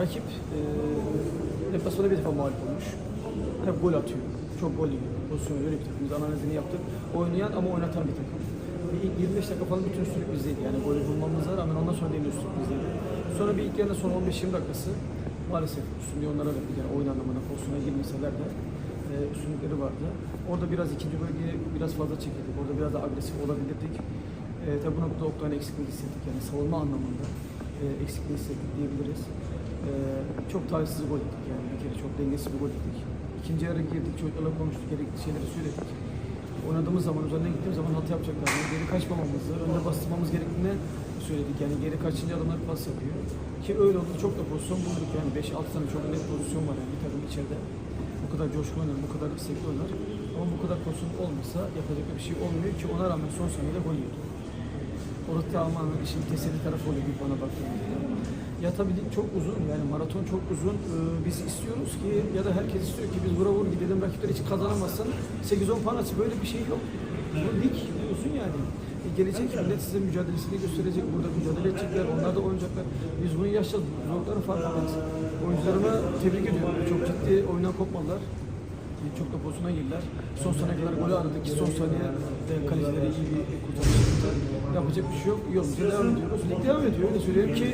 rakip e, deplasmanda bir defa mağlup olmuş. Hep gol atıyor. Çok gol yiyor. Pozisyon öyle bir takım. Biz analizini yaptık. Oynayan ama oynatan bir takım. Bir ilk 25 dakika falan bütün bizdeydi. Yani golü bulmamıza rağmen ondan sonra da yine üstünlük bizdeydi. Sonra bir ilk yarıda son 15-20 dakikası maalesef üstünlüğü onlara verdik. Yani oyun anlamında pozisyona girmeseler de e, üstünlükleri vardı. Orada biraz ikinci bölgeye biraz fazla çekildik. Orada biraz da agresif olabilirdik. E, tabi bu noktada Oktay'ın eksikliğini hissettik. Yani savunma anlamında e, eksikliğini hissettik diyebiliriz. E, çok talihsiz gol ettik yani bir kere çok dengesiz bir gol ettik. İkinci yarı girdik, çocuklarla konuştuk, gerekli şeyleri söyledik. Oynadığımız zaman, üzerine gittiğimiz zaman hata yapacaklar. Yani geri kaçmamamızı, önde bastırmamız gerektiğini söyledik. Yani geri kaçınca adamlar pas yapıyor. Ki öyle oldu. Çok da pozisyon bulduk. Yani 5-6 tane çok net pozisyon var yani bir takım içeride. Bu kadar coşkun oynar, bu kadar istekli oynar. Ama bu kadar pozisyon olmasa yapacak bir şey olmuyor ki ona rağmen son saniyede gol yiyordu. Orada tamamen işin teselli tarafı oluyor bir bana baktığımızda. Ya tabii çok uzun yani maraton çok uzun. Ee, biz istiyoruz ki ya da herkes istiyor ki biz vura vur gidelim rakipler hiç kazanamazsın. 8-10 puan böyle bir şey yok. Bu lig uzun yani. E, gelecek millet size mücadelesini gösterecek. Burada mücadele edecekler. Onlar da oynayacaklar. Biz bunu yaşayacağız. Zorlukların farkındayız. Oyuncularıma tebrik ediyorum. Çok ciddi oyundan kopmadılar. E, Çok da pozisyona girdiler. Son saniye kadar golü aradık ki son saniye kalecileri iyi bir kurtarış. Yapacak bir şey yok. Yolumuza devam ediyoruz. Lig devam ediyor. Öyle söyleyeyim ki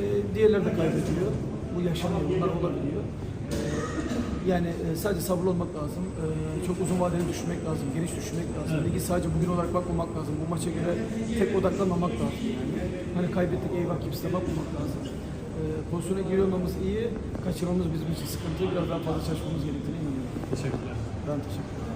e, diğerleri de kaybediyor. Bu yaşanıyor. Bunlar olabiliyor. E, Yani e, sadece sabırlı olmak lazım. E, Çok uzun vadeli düşünmek lazım. Geniş düşünmek lazım. Ligi sadece bugün olarak bakmamak lazım. Bu maça göre tek odaklanmamak lazım. Yani. Hani kaybettik eyvah gibisine bakmamak lazım. E, Pozisyona giriyor olmamız iyi. Kaçırmamız bizim için sıkıntı. Biraz daha fazla çalışmamız gerektiğine inanıyorum. Teşekkürler. Ben teşekkür ederim.